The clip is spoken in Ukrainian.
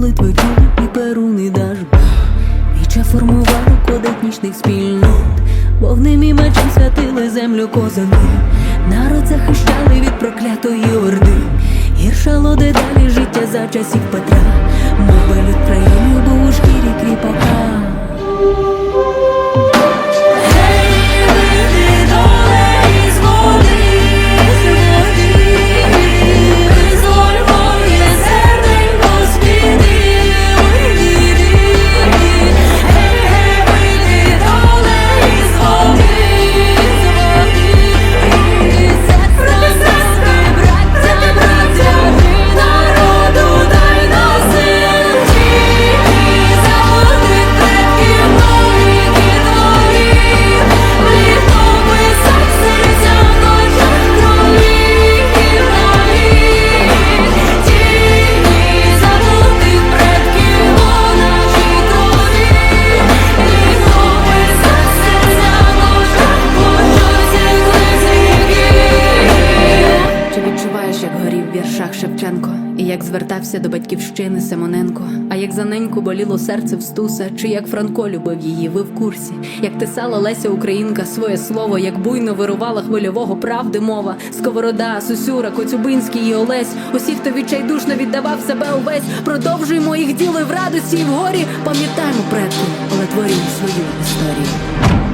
молитви чули і перуни даже Віча формували кодек нічних спільнот, вогнем і мечем святили землю козани, народ захищали від проклятої орди, Гірша лоди далі життя за часів Петра. Як звертався до батьківщини Симоненко? А як за неньку боліло серце в стуса, чи як Франко любив її, ви в курсі? Як тисала Леся Українка своє слово, як буйно вирувала хвильового правди мова, Сковорода, Сусюра, Коцюбинський і Олесь, усі, хто відчайдушно віддавав себе увесь, продовжуємо їх діли в радості і в горі. Пам'ятаємо предків, але творимо свою історію.